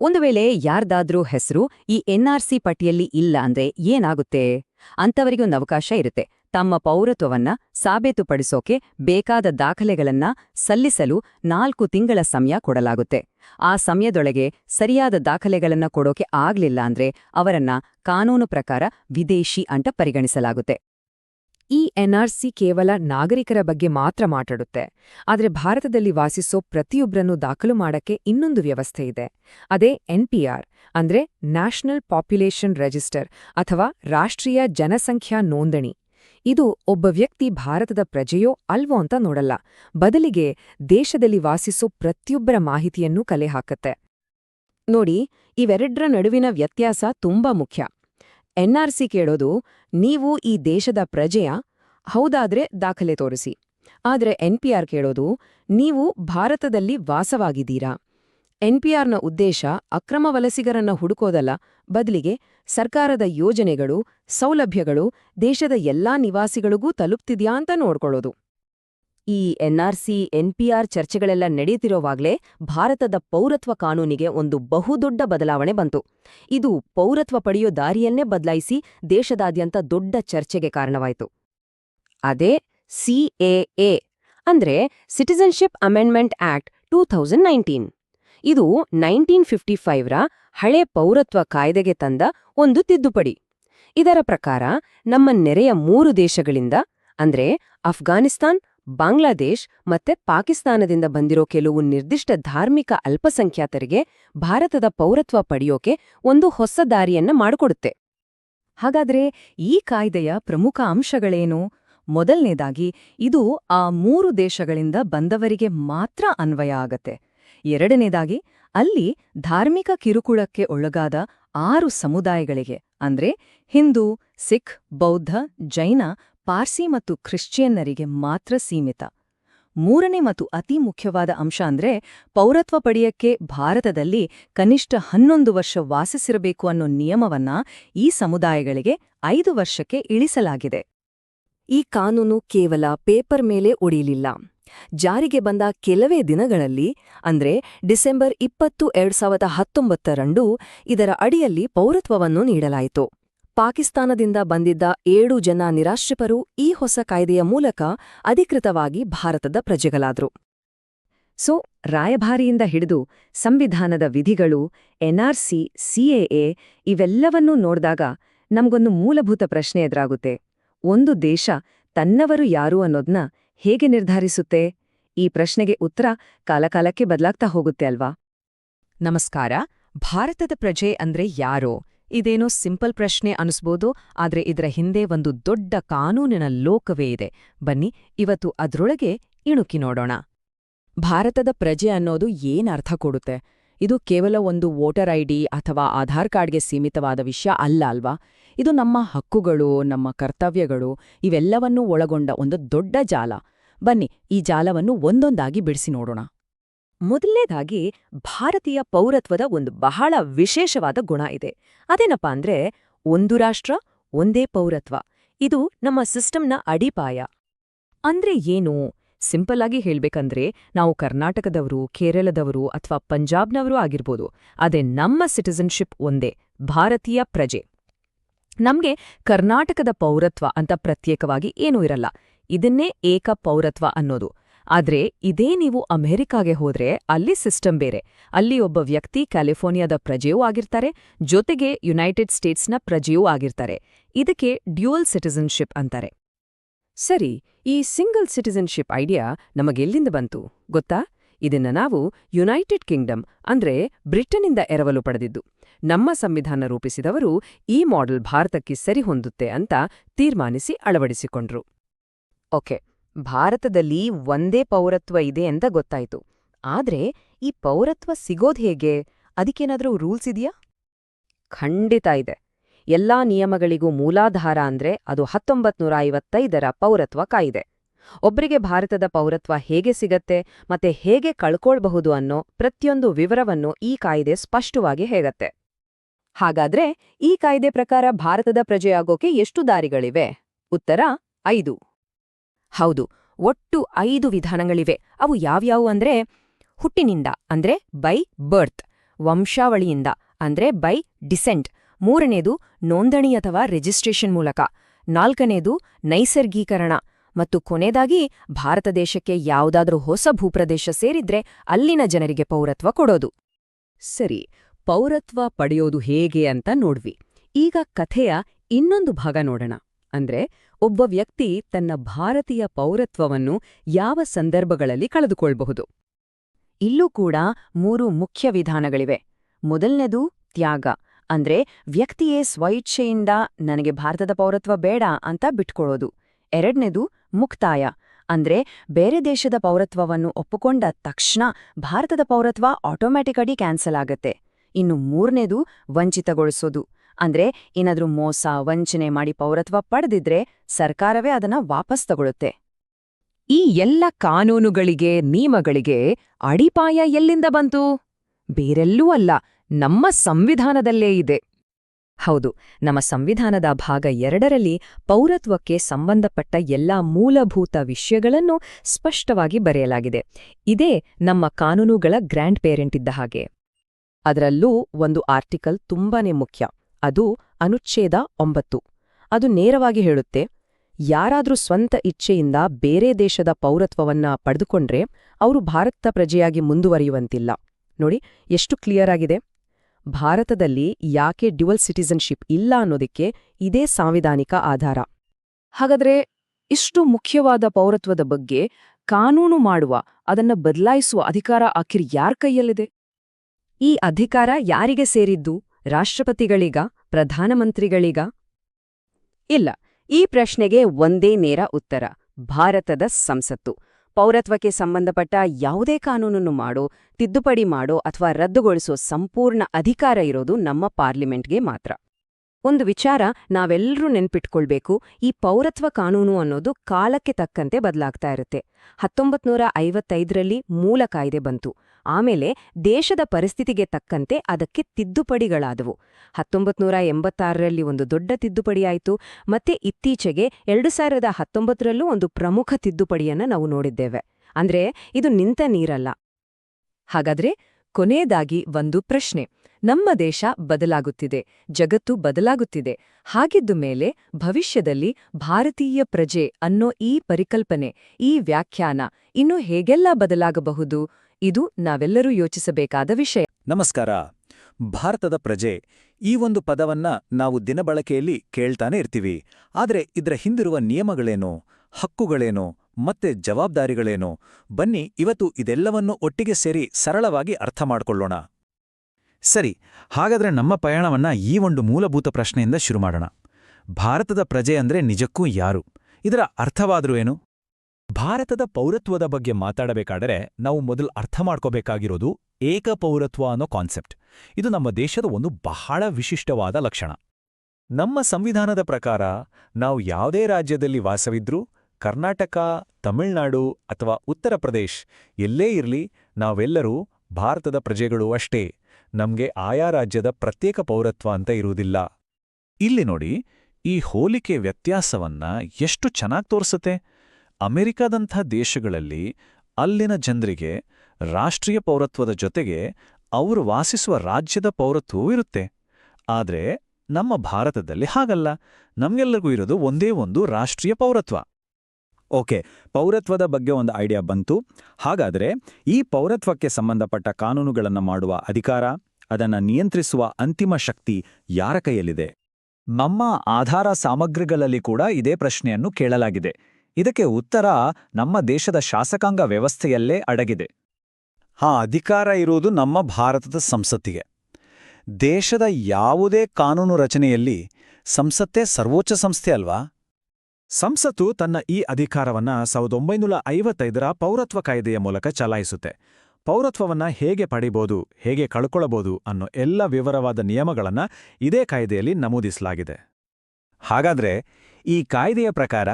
ಒಂದು ವೇಳೆ ಯಾರ್ದಾದ್ರೂ ಹೆಸರು ಈ ಎನ್ಆರ್ಸಿ ಪಟ್ಟಿಯಲ್ಲಿ ಇಲ್ಲ ಅಂದ್ರೆ ಏನಾಗುತ್ತೆ? ಅಂತವರಿಗೊಂದು ಅವಕಾಶ ಇರುತ್ತೆ. ತಮ್ಮ ಪೌರತ್ವವನ್ನ ಸಾಬೀತುಪಡಿಸೋಕೆ ಬೇಕಾದ ದಾಖಲೆಗಳನ್ನ ಸಲ್ಲಿಸಲು ನಾಲ್ಕು ತಿಂಗಳ ಸಮಯ ಕೊಡಲಾಗುತ್ತೆ. ಆ ಸಮಯದೊಳಗೆ ಸರಿಯಾದ ದಾಖಲೆಗಳನ್ನ ಕೊಡೋಕೆ ಆಗ್ಲಿಲ್ಲ ಅಂದ್ರೆ ಅವರನ್ನ ಕಾನೂನು ಪ್ರಕಾರ ವಿದೇಶಿ ಅಂತ ಪರಿಗಣಿಸಲಾಗುತ್ತೆ. ಈ ಎನ್ಆರ್ಸಿ ಕೇವಲ ನಾಗರಿಕರ ಬಗ್ಗೆ ಮಾತ್ರ ಮಾತಾಡುತ್ತೆ. ಆದರೆ ಭಾರತದಲ್ಲಿ ವಾಸಿಸೋ ಪ್ರತಿಯೊಬ್ಬರನ್ನು ದಾಖಲು ಮಾಡಕ್ಕೆ ಇನ್ನೊಂದು ವ್ಯವಸ್ಥೆ ಇದೆ. ಅದೇ ಎನ್ಪಿಆರ್ ಅಂದ್ರೆ ನ್ಯಾಷನಲ್ ಪಾಪ್ಯುಲೇಷನ್ ರಿಜಿಸ್ಟರ್ ಅಥವಾ ರಾಷ್ಟ್ರೀಯ ಜನಸಂಖ್ಯಾ ನೋಂದಣಿ. ಇದು ಒಬ್ಬ ವ್ಯಕ್ತಿ ಭಾರತದ ಪ್ರಜೆಯೋ ಅಲ್ವೋ ಅಂತ ನೋಡಲ್ಲ. ಬದಲಿಗೆ ದೇಶದಲ್ಲಿ ವಾಸಿಸೋ ಪ್ರತಿಯೊಬ್ಬರ ಮಾಹಿತಿಯನ್ನೂ ಕಲೆ ಹಾಕತ್ತೆ. ನೋಡಿ, ಇವೆರಡರ ನಡುವಿನ ವ್ಯತ್ಯಾಸ ತುಂಬಾ ಮುಖ್ಯ. ಎನ್ಆರ್ಸಿ ಕೇಳೋದು, ನೀವು ಈ ದೇಶದ ಪ್ರಜೆಯ? ಹೌದಾದ್ರೆ ದಾಖಲೆ ತೋರಿಸಿ. ಆದರೆ ಎನ್ಪಿಆರ್ ಕೇಳೋದು, ನೀವು ಭಾರತದಲ್ಲಿ ವಾಸವಾಗಿದ್ದೀರಾ? ಎನ್ಪಿಆರ್ನ ಉದ್ದೇಶ ಅಕ್ರಮ ವಲಸಿಗರನ್ನ ಹುಡುಕೋದಲ್ಲ, ಬದಲಿಗೆ ಸರ್ಕಾರದ ಯೋಜನೆಗಳು, ಸೌಲಭ್ಯಗಳು ದೇಶದ ಎಲ್ಲಾ ನಿವಾಸಿಗಳಿಗೂ ತಲುಪ್ತಿದ್ಯಾ ಅಂತ ನೋಡ್ಕೊಳ್ಳೋದು. ಈ ಎನ್ಆರ್ಸಿ, ಎನ್ಪಿಆರ್ ಚರ್ಚೆಗಳೆಲ್ಲ ನಡೀತಿರೋವಾಗ್ಲೇ ಭಾರತದ ಪೌರತ್ವ ಕಾನೂನಿಗೆ ಒಂದು ಬಹುದೊಡ್ಡ ಬದಲಾವಣೆ ಬಂತು. ಇದು ಪೌರತ್ವ ಪಡೆಯೋ ದಾರಿಯನ್ನೇ ಬದಲಾಯಿಸಿ ದೇಶದಾದ್ಯಂತ ದೊಡ್ಡ ಚರ್ಚೆಗೆ ಕಾರಣವಾಯಿತು. ಅದೇ ಸಿಎಎ ಅಂದ್ರೆ citizenship amendment act two thousand nineteen. ಇದು ನೈನ್ಟೀನ್ ಫಿಫ್ಟಿ ಫೈವ್ರ ಹಳೆ ಪೌರತ್ವ ಕಾಯ್ದೆಗೆ ತಂದ ಒಂದು ತಿದ್ದುಪಡಿ. ಇದರ ಪ್ರಕಾರ, ನಮ್ಮ ನೆರೆಯ ಮೂರು ದೇಶಗಳಿಂದ, ಅಂದ್ರೆ ಅಫ್ಘಾನಿಸ್ತಾನ್, ಬಾಂಗ್ಲಾದೇಶ್ ಮತ್ತೆ ಪಾಕಿಸ್ತಾನದಿಂದ ಬಂದಿರೋ ಕೆಲವು ನಿರ್ದಿಷ್ಟ ಧಾರ್ಮಿಕ ಅಲ್ಪಸಂಖ್ಯಾತರಿಗೆ ಭಾರತದ ಪೌರತ್ವ ಪಡೆಯೋಕೆ ಒಂದು ಹೊಸ ದಾರಿಯನ್ನ ಮಾಡಿಕೊಡುತ್ತೆ. ಹಾಗಾದ್ರೆ ಈ ಕಾಯ್ದೆಯ ಪ್ರಮುಖ ಅಂಶಗಳೇನು? ಮೊದಲನೇದಾಗಿ, ಇದು ಆ ಮೂರು ದೇಶಗಳಿಂದ ಬಂದವರಿಗೆ ಮಾತ್ರ ಅನ್ವಯ ಆಗತ್ತೆ. ಎರಡನೇದಾಗಿ, ಅಲ್ಲಿ ಧಾರ್ಮಿಕ ಕಿರುಕುಳಕ್ಕೆ ಒಳಗಾದ ಆರು ಸಮುದಾಯಗಳಿಗೆ, ಅಂದ್ರೆ ಹಿಂದೂ, ಸಿಖ್, ಬೌದ್ಧ, ಜೈನ, ಪಾರ್ಸಿ ಮತ್ತು ಕ್ರಿಶ್ಚಿಯನ್ನರಿಗೆ ಮಾತ್ರ ಸೀಮಿತ. ಮೂರನೇ ಮತ್ತು ಅತಿ ಮುಖ್ಯವಾದ ಅಂಶ ಅಂದ್ರೆ ಪೌರತ್ವ ಪಡೆಯಕ್ಕೆ ಭಾರತದಲ್ಲಿ ಕನಿಷ್ಠ ಹನ್ನೊಂದು ವರ್ಷ ವಾಸಿಸಿರಬೇಕು ಅನ್ನೋ ನಿಯಮವನ್ನ ಈ ಸಮುದಾಯಗಳಿಗೆ ಐದು ವರ್ಷಕ್ಕೆ ಇಳಿಸಲಾಗಿದೆ. ಈ ಕಾನೂನು ಕೇವಲ ಪೇಪರ್ ಮೇಲೆ ಉಳಿಯಲಿಲ್ಲ ಜಾರಿಗೆ ಬಂದ ಕೆಲವೇ ದಿನಗಳಲ್ಲಿ, ಅಂದ್ರೆ ಡಿಸೆಂಬರ್ ಇಪ್ಪತ್ತು ಎರಡು ಸಾವಿರದ ಹತ್ತೊಂಬತ್ತರಂದು ಇದರ ಅಡಿಯಲ್ಲಿ ಪೌರತ್ವವನ್ನು ನೀಡಲಾಯಿತು. ಪಾಕಿಸ್ತಾನದಿಂದ ಬಂದಿದ್ದ ಏಳು ಜನ ನಿರಾಶ್ರಿತರು ಈ ಹೊಸ ಕಾಯ್ದೆಯ ಮೂಲಕ ಅಧಿಕೃತವಾಗಿ ಭಾರತದ ಪ್ರಜೆಗಳಾದರು. ಸೊ, ರಾಯಭಾರಿಯಿಂದ ಹಿಡಿದು ಸಂವಿಧಾನದ ವಿಧಿಗಳು, ಎನ್ಆರ್ಸಿ ಸಿಎಎ ಇವೆಲ್ಲವನ್ನೂ ನೋಡಿದಾಗ ನಮಗೊಂದು ಮೂಲಭೂತ ಪ್ರಶ್ನೆ ಎದುರಾಗುತ್ತೆ. ಒಂದು ದೇಶ ತನ್ನವರು ಯಾರು ಅನ್ನೋದ್ನ ಹೇಗೆ ನಿರ್ಧರಿಸುತ್ತೆ? ಈ ಪ್ರಶ್ನೆಗೆ ಉತ್ತರ ಕಾಲಕಾಲಕ್ಕೆ ಬದಲಾಗ್ತಾ ಹೋಗುತ್ತೆ ಅಲ್ವಾ? ನಮಸ್ಕಾರ. ಭಾರತದ ಪ್ರಜೆ ಅಂದ್ರೆ ಯಾರೋ? ಇದೇನೋ ಸಿಂಪಲ್ ಪ್ರಶ್ನೆ ಅನಿಸ್ಬೋದು, ಆದ್ರೆ ಇದರ ಹಿಂದೆ ಒಂದು ದೊಡ್ಡ ಕಾನೂನಿನ ಲೋಕವೇ ಇದೆ. ಬನ್ನಿ, ಇವತ್ತು ಅದ್ರೊಳಗೆ ಇಣುಕಿ ನೋಡೋಣ. ಭಾರತದ ಪ್ರಜೆ ಅನ್ನೋದು ಏನರ್ಥ ಕೊಡುತ್ತೆ? ಇದು ಕೇವಲ ಒಂದು ವೋಟರ್ ಐಡಿ ಅಥವಾ ಆಧಾರ್ ಕಾರ್ಡ್ಗೆ ಸೀಮಿತವಾದ ವಿಷಯ ಅಲ್ಲ ಅಲ್ವಾ? ಇದು ನಮ್ಮ ಹಕ್ಕುಗಳು, ನಮ್ಮ ಕರ್ತವ್ಯಗಳು, ಇವೆಲ್ಲವನ್ನೂ ಒಳಗೊಂಡ ಒಂದು ದೊಡ್ಡ ಜಾಲ. ಬನ್ನಿ, ಈ ಜಾಲವನ್ನು ಒಂದೊಂದಾಗಿ ಬಿಡಿಸಿ ನೋಡೋಣ. ಮೊದಲನೇದಾಗಿ, ಭಾರತೀಯ ಪೌರತ್ವದ ಒಂದು ಬಹಳ ವಿಶೇಷವಾದ ಗುಣ ಇದೆ. ಅದೇನಪ್ಪಾ ಅಂದ್ರೆ, ಒಂದು ರಾಷ್ಟ್ರ, ಒಂದೇ ಪೌರತ್ವ. ಇದು ನಮ್ಮ ಸಿಸ್ಟಮ್ನ ಅಡಿಪಾಯ. ಅಂದ್ರೆ ಏನು? ಸಿಂಪಲ್ ಆಗಿ ಹೇಳ್ಬೇಕಂದ್ರೆ ನಾವು ಕರ್ನಾಟಕದವರು, ಕೇರಳದವರು ಅಥವಾ ಪಂಜಾಬ್ನವರು ಆಗಿರ್ಬೋದು. ಅದೇ ನಮ್ಮ ಸಿಟಿಸನ್ಶಿಪ್ ಒಂದೇ, ಭಾರತೀಯ ಪ್ರಜೆ. ನಮ್ಗೆ ಕರ್ನಾಟಕದ ಪೌರತ್ವ ಅಂತ ಪ್ರತ್ಯೇಕವಾಗಿ ಏನೂ ಇರಲ್ಲ. ಇದನ್ನೇ ಏಕ ಪೌರತ್ವ ಅನ್ನೋದು. ಆದ್ರೆ ಇದೇ ನೀವು ಅಮೆರಿಕಾಗೆ ಹೋದ್ರೆ ಅಲ್ಲಿ ಸಿಸ್ಟಮ್ ಬೇರೆ. ಅಲ್ಲಿ ಒಬ್ಬ ವ್ಯಕ್ತಿ ಕ್ಯಾಲಿಫೋರ್ನಿಯಾದ ಪ್ರಜೆಯೂ ಆಗಿರ್ತಾರೆ, ಜೊತೆಗೆ ಯುನೈಟೆಡ್ ಸ್ಟೇಟ್ಸ್ನ ಪ್ರಜೆಯೂ ಆಗಿರ್ತಾರೆ. ಇದಕ್ಕೆ ಡ್ಯೂಯಲ್ ಸಿಟಿಸನ್ಶಿಪ್ ಅಂತಾರೆ. ಸರಿ ಈ ಸಿಂಗಲ್ ಸಿಟಿಸನ್ಶಿಪ್ ಐಡಿಯಾ ನಮಗೆಲ್ಲಿಂದ ಬಂತು, ಗೊತ್ತಾ? ಇದನ್ನ ನಾವು ಯುನೈಟೆಡ್ ಕಿಂಗ್ಡಮ್ ಅಂದ್ರೆ ಬ್ರಿಟನ್ನಿಂದ ಎರವಲು ಪಡೆದಿದ್ದು. ನಮ್ಮ ಸಂವಿಧಾನ ರೂಪಿಸಿದವರು ಈ ಮಾಡೆಲ್ ಭಾರತಕ್ಕೆ ಸರಿಹೊಂದುತ್ತೆ ಅಂತ ತೀರ್ಮಾನಿಸಿ ಅಳವಡಿಸಿಕೊಂಡ್ರು. ಓಕೆ, ಭಾರತದಲ್ಲಿ ಒಂದೇ ಪೌರತ್ವ ಇದೆ ಅಂತ ಗೊತ್ತಾಯ್ತು. ಆದ್ರೆ ಈ ಪೌರತ್ವ ಸಿಗೋದು ಹೇಗೆ? ಅದಕ್ಕೇನಾದ್ರೂ ರೂಲ್ಸ್ ಇದೆಯಾ? ಖಂಡಿತ ಇದೆ. ಎಲ್ಲಾ ನಿಯಮಗಳಿಗೂ ಮೂಲಾಧಾರ ಅಂದ್ರೆ ಅದು ಹತ್ತೊಂಬತ್ನೂರ ಐವತ್ತೈದರ ಪೌರತ್ವ ಕಾಯಿದೆ. ಒಬ್ರಿಗೆ ಭಾರತದ ಪೌರತ್ವ ಹೇಗೆ ಸಿಗತ್ತೆ ಮತ್ತೆ ಹೇಗೆ ಕಳ್ಕೊಳ್ಬಹುದು ಅನ್ನೋ ಪ್ರತಿಯೊಂದು ವಿವರವನ್ನು ಈ ಕಾಯ್ದೆ ಸ್ಪಷ್ಟವಾಗಿ ಹೇಗತ್ತೆ. ಹಾಗಾದ್ರೆ ಈ ಕಾಯ್ದೆ ಪ್ರಕಾರ ಭಾರತದ ಪ್ರಜೆಯಾಗೋಕೆ ಎಷ್ಟು ದಾರಿಗಳಿವೆ? ಉತ್ತರ, ಐದು. ಹೌದು, ಒಟ್ಟು ಐದು ವಿಧಾನಗಳಿವೆ. ಅವು ಯಾವ್ಯಾವು ಅಂದ್ರೆ ಹುಟ್ಟಿನಿಂದ ಅಂದ್ರೆ ಬೈ ಬರ್ತ್ ವಂಶಾವಳಿಯಿಂದ ಅಂದ್ರೆ ಬೈ ಡಿಸೆಂಟ್ ಮೂರನೇದು ನೋಂದಣಿ ಅಥವಾ ರಿಜಿಸ್ಟ್ರೇಷನ್ ಮೂಲಕ. ನಾಲ್ಕನೇದು ನೈಸರ್ಗೀಕರಣ. ಮತ್ತು ಕೊನೆಯದಾಗಿ ಭಾರತ ದೇಶಕ್ಕೆ ಯಾವುದಾದರೂ ಹೊಸ ಭೂಪ್ರದೇಶ ಸೇರಿದ್ರೆ ಅಲ್ಲಿನ ಜನರಿಗೆ ಪೌರತ್ವ ಕೊಡೋದು. ಸರಿ, ಪೌರತ್ವ ಪಡೆಯೋದು ಹೇಗೆ ಅಂತ ನೋಡ್ವಿ. ಈಗ ಕಥೆಯ ಇನ್ನೊಂದು ಭಾಗ ನೋಡೋಣ. ಅಂದ್ರೆ ಒಬ್ಬ ವ್ಯಕ್ತಿ ತನ್ನ ಭಾರತೀಯ ಪೌರತ್ವವನ್ನು ಯಾವ ಸಂದರ್ಭಗಳಲ್ಲಿ ಕಳೆದುಕೊಳ್ಬಹುದು. ಇಲ್ಲೂ ಕೂಡ ಮೂರು ಮುಖ್ಯ ವಿಧಾನಗಳಿವೆ. ಮೊದಲನೇದು ತ್ಯಾಗ. ಅಂದ್ರೆ ವ್ಯಕ್ತಿಯೇ ಸ್ವಇಚ್ಛೆಯಿಂದ ನನಗೆ ಭಾರತದ ಪೌರತ್ವ ಬೇಡ ಅಂತ ಬಿಟ್ಕೊಳ್ಳೋದು ಎರಡನೇದು ಮುಕ್ತಾಯ. ಅಂದ್ರೆ ಬೇರೆ ದೇಶದ ಪೌರತ್ವವನ್ನು ಒಪ್ಪಿಕೊಂಡ ತಕ್ಷಣ ಭಾರತದ ಪೌರತ್ವ ಆಟೋಮ್ಯಾಟಿಕಲಿ ಕ್ಯಾನ್ಸಲ್ ಆಗತ್ತೆ. ಇನ್ನು ಮೂರನೇದು ವಂಚಿತಗೊಳಿಸೋದು. ಅಂದ್ರೆ ಏನಾದ್ರೂ ಮೋಸ, ವಂಚನೆ ಮಾಡಿ ಪೌರತ್ವ ಪಡೆದಿದ್ರೆ ಸರ್ಕಾರವೇ ಅದನ್ನ ವಾಪಸ್ ತಗೊಳ್ಳುತ್ತೆ ಈ ಎಲ್ಲ ಕಾನೂನುಗಳಿಗೆ, ನಿಯಮಗಳಿಗೆ ಅಡಿಪಾಯ ಎಲ್ಲಿಂದ ಬಂತು? ಬೇರೆಲ್ಲೂ ಅಲ್ಲ. ನಮ್ಮ ಸಂವಿಧಾನದಲ್ಲೇ ಇದೆ. ಹೌದು, ನಮ್ಮ ಸಂವಿಧಾನದ ಭಾಗ ಎರಡರಲ್ಲಿ ಪೌರತ್ವಕ್ಕೆ ಸಂಬಂಧಪಟ್ಟ ಎಲ್ಲಾ ಮೂಲಭೂತ ವಿಷಯಗಳನ್ನು ಸ್ಪಷ್ಟವಾಗಿ ಬರೆಯಲಾಗಿದೆ. ಇದೇ ನಮ್ಮ ಕಾನೂನುಗಳ ಗ್ರ್ಯಾಂಡ್ ಪೇರೆಂಟ್ ಇದ್ದ ಹಾಗೆ. ಅದರಲ್ಲೂ ಒಂದು ಆರ್ಟಿಕಲ್ ತುಂಬಾನೇ ಮುಖ್ಯ. ಅದು ಅನುಚ್ಛೇದ ಒಂಬತ್ತು. ಅದು ನೇರವಾಗಿ ಹೇಳುತ್ತೆ, ಯಾರಾದ್ರೂ ಸ್ವಂತ ಇಚ್ಛೆಯಿಂದ ಬೇರೆ ದೇಶದ ಪೌರತ್ವವನ್ನ ಪಡೆದುಕೊಂಡ್ರೆ, ಅವರು ಭಾರತ ಪ್ರಜೆಯಾಗಿ ಮುಂದುವರಿಯುವಂತಿಲ್ಲ. ನೋಡಿ, ಎಷ್ಟು ಕ್ಲಿಯರ್ ಆಗಿದೆ. ಭಾರತದಲ್ಲಿ ಯಾಕೆ ಡ್ಯುವಲ್ ಸಿಟಿಸನ್ಶಿಪ್ ಇಲ್ಲ ಅನ್ನೋದಕ್ಕೆ ಇದೇ ಸಾಂವಿಧಾನಿಕ ಆಧಾರ. ಹಾಗಾದ್ರೆ ಇಷ್ಟು ಮುಖ್ಯವಾದ ಪೌರತ್ವದ ಬಗ್ಗೆ ಕಾನೂನು ಮಾಡುವ, ಅದನ್ನ ಬದಲಾಯಿಸುವ ಅಧಿಕಾರ ಆಖಿರ್ ಯಾರ್ ಕೈಯಲ್ಲಿದೆ? ಈ ಅಧಿಕಾರ ಯಾರಿಗೆ ಸೇರಿದ್ದು? ರಾಷ್ಟ್ರಪತಿಗಳಿಗ, ಪ್ರಧಾನಮಂತ್ರಿಗಳಿಗ? ಇಲ್ಲ, ಈ ಪ್ರಶ್ನೆಗೆ ಒಂದೇ ನೇರ ಉತ್ತರ, ಭಾರತದ ಸಂಸತ್ತು. ಪೌರತ್ವಕ್ಕೆ ಸಂಬಂಧಪಟ್ಟ ಯಾವುದೇ ಕಾನೂನನ್ನು ಮಾಡೋ, ತಿದ್ದುಪಡಿ ಮಾಡೋ ಅಥವಾ ರದ್ದುಗೊಳಿಸೋ ಸಂಪೂರ್ಣ ಅಧಿಕಾರ ಇರೋದು ನಮ್ಮ ಪಾರ್ಲಿಮೆಂಟ್ಗೆ ಮಾತ್ರ. ಒಂದು ವಿಚಾರ ನಾವೆಲ್ಲರೂ ನೆನ್ಪಿಟ್ಕೊಳ್ಬೇಕು, ಈ ಪೌರತ್ವ ಕಾನೂನು ಅನ್ನೋದು ಕಾಲಕ್ಕೆ ತಕ್ಕಂತೆ ಬದಲಾಗ್ತಾ ಇರುತ್ತೆ. ಹತ್ತೊಂಬತ್ನೂರ ಐವತ್ತೈದರಲ್ಲಿ ಮೂಲ ಕಾಯ್ದೆ ಬಂತು. ಆಮೇಲೆ ದೇಶದ ಪರಿಸ್ಥಿತಿಗೆ ತಕ್ಕಂತೆ ಅದಕ್ಕೆ ತಿದ್ದುಪಡಿಗಳಾದವು. ಹತ್ತೊಂಬತ್ನೂರ ಎಂಬತ್ತಾರರಲ್ಲಿ ಒಂದು ದೊಡ್ಡ ತಿದ್ದುಪಡಿಯಾಯಿತು ಮತ್ತೆ ಇತ್ತೀಚೆಗೆ ಎರಡು ಸಾವಿರದ ಹತ್ತೊಂಬತ್ತರಲ್ಲೂ ಒಂದು ಪ್ರಮುಖ ತಿದ್ದುಪಡಿಯನ್ನ ನಾವು ನೋಡಿದ್ದೇವೆ. ಅಂದ್ರೆ ಇದು ನಿಂತ ನೀರಲ್ಲ. ಹಾಗಾದ್ರೆ ಕೊನೆಯದಾಗಿ ಒಂದು ಪ್ರಶ್ನೆ. ನಮ್ಮ ದೇಶ ಬದಲಾಗುತ್ತಿದೆ, ಜಗತ್ತು ಬದಲಾಗುತ್ತಿದೆ. ಹಾಗಿದ್ದು ಮೇಲೆ ಭವಿಷ್ಯದಲ್ಲಿ ಭಾರತೀಯ ಪ್ರಜೆ ಅನ್ನೋ ಈ ಪರಿಕಲ್ಪನೆ, ಈ ವ್ಯಾಖ್ಯಾನ ಇನ್ನು ಹೇಗೆಲ್ಲ ಬದಲಾಗಬಹುದು, ಇದು ನಾವೆಲ್ಲರೂ ಯೋಚಿಸಬೇಕಾದ ವಿಷಯ. ನಮಸ್ಕಾರ. ಭಾರತದ ಪ್ರಜೆ ಈ ಒಂದು ಪದವನ್ನ ನಾವು ದಿನಬಳಕೆಯಲ್ಲಿ ಕೇಳ್ತಾನೆ ಇರ್ತೀವಿ. ಆದರೆ ಇದರ ಹಿಂದಿರುವ ನಿಯಮಗಳೇನು, ಹಕ್ಕುಗಳೇನು, ಮತ್ತೆ ಜವಾಬ್ದಾರಿಗಳೇನು, ಬನ್ನಿ ಇವತ್ತು ಇದೆಲ್ಲವನ್ನೂ ಒಟ್ಟಿಗೆ ಸೇರಿ ಸರಳವಾಗಿ ಅರ್ಥ ಮಾಡ್ಕೊಳ್ಳೋಣ. ಸರಿ, ಹಾಗಾದ್ರೆ ನಮ್ಮ ಪಯಣವನ್ನ ಈ ಒಂದು ಮೂಲಭೂತ ಪ್ರಶ್ನೆಯಿಂದ ಶುರು ಮಾಡೋಣ. ಭಾರತದ ಪ್ರಜೆ ಅಂದ್ರೆ ನಿಜಕ್ಕೂ ಯಾರು? ಇದರ ಅರ್ಥವಾದ್ರೂ ಏನು? ಭಾರತದ ಪೌರತ್ವದ ಬಗ್ಗೆ ಮಾತಾಡಬೇಕಾದರೆ ನಾವು ಮೊದಲು ಅರ್ಥ ಮಾಡ್ಕೋಬೇಕಾಗಿರೋದು ಏಕಪೌರತ್ವ ಅನ್ನೋ ಕಾನ್ಸೆಪ್ಟ್. ಇದು ನಮ್ಮ ದೇಶದ ಒಂದು ಬಹಳ ವಿಶಿಷ್ಟವಾದ ಲಕ್ಷಣ. ನಮ್ಮ ಸಂವಿಧಾನದ ಪ್ರಕಾರ ನಾವು ಯಾವುದೇ ರಾಜ್ಯದಲ್ಲಿ ವಾಸವಿದ್ರೂ ಕರ್ನಾಟಕ, ತಮಿಳ್ನಾಡು ಅಥವಾ ಉತ್ತರ ಪ್ರದೇಶ್ ಎಲ್ಲೇ ಇರಲಿ ನಾವೆಲ್ಲರೂ ಭಾರತದ ಪ್ರಜೆಗಳು ಅಷ್ಟೇ. ನಮ್ಗೆ ಆಯಾ ರಾಜ್ಯದ ಪ್ರತ್ಯೇಕ ಪೌರತ್ವ ಅಂತ ಇರುವುದಿಲ್ಲ. ಇಲ್ಲಿ ನೋಡಿ, ಈ ಹೋಲಿಕೆ ವ್ಯತ್ಯಾಸವನ್ನ ಎಷ್ಟು ಚೆನ್ನಾಗಿ ತೋರಿಸುತ್ತೆ? ಅಮೆರಿಕದಂಥ ದೇಶಗಳಲ್ಲಿ ಅಲ್ಲಿನ ಜನರಿಗೆ ರಾಷ್ಟ್ರೀಯ ಪೌರತ್ವದ ಜೊತೆಗೆ ಅವರು ವಾಸಿಸುವ ರಾಜ್ಯದ ಪೌರತ್ವವೂ ಇರುತ್ತೆ. ಆದ್ರೆ ನಮ್ಮ ಭಾರತದಲ್ಲಿ ಹಾಗಲ್ಲ. ನಮಗೆಲ್ಲರಿಗೂ ಇರೋದು ಒಂದೇ ಒಂದು ರಾಷ್ಟ್ರೀಯ ಪೌರತ್ವ. ಓಕೆ, ಪೌರತ್ವದ ಬಗ್ಗೆ ಒಂದು ಐಡಿಯಾ ಬಂತು. ಹಾಗಾದ್ರೆ ಈ ಪೌರತ್ವಕ್ಕೆ ಸಂಬಂಧಪಟ್ಟ ಕಾನೂನುಗಳನ್ನು ಮಾಡುವ ಅಧಿಕಾರ, ಅದನ್ನ ನಿಯಂತ್ರಿಸುವ ಅಂತಿಮ ಶಕ್ತಿ ಯಾರ ಕೈಯಲ್ಲಿದೆ? ನಮ್ಮ ಆಧಾರ ಸಾಮಗ್ರಿಗಳಲ್ಲಿ ಕೂಡ ಇದೇ ಪ್ರಶ್ನೆಯನ್ನು ಕೇಳಲಾಗಿದೆ. ಇದಕ್ಕೆ ಉತ್ತರ ನಮ್ಮ ದೇಶದ ಶಾಸಕಾಂಗ ವ್ಯವಸ್ಥೆಯಲ್ಲೇ ಅಡಗಿದೆ. ಆ ಅಧಿಕಾರ ಇರುವುದು ನಮ್ಮ ಭಾರತದ ಸಂಸತ್ತಿಗೆ. ದೇಶದ ಯಾವುದೇ ಕಾನೂನು ರಚನೆಯಲ್ಲಿ ಸಂಸತ್ತೇ ಸರ್ವೋಚ್ಚ ಸಂಸ್ಥೆ ಅಲ್ವಾ? ಸಂಸತ್ತು ತನ್ನ ಈ ಅಧಿಕಾರವನ್ನ ಸಾವಿರದ ಒಂಬೈನೂರ ಐವತ್ತೈದರ ಪೌರತ್ವ ಕಾಯ್ದೆಯ ಮೂಲಕ ಚಲಾಯಿಸುತ್ತೆ. ಪೌರತ್ವವನ್ನ ಹೇಗೆ ಪಡಿಬೋದು, ಹೇಗೆ ಕಳ್ಕೊಳ್ಳಬಹುದು ಅನ್ನೋ ಎಲ್ಲ ವಿವರವಾದ ನಿಯಮಗಳನ್ನ ಇದೇ ಕಾಯ್ದೆಯಲ್ಲಿ ನಮೂದಿಸಲಾಗಿದೆ. ಹಾಗಾದ್ರೆ ಈ ಕಾಯ್ದೆಯ ಪ್ರಕಾರ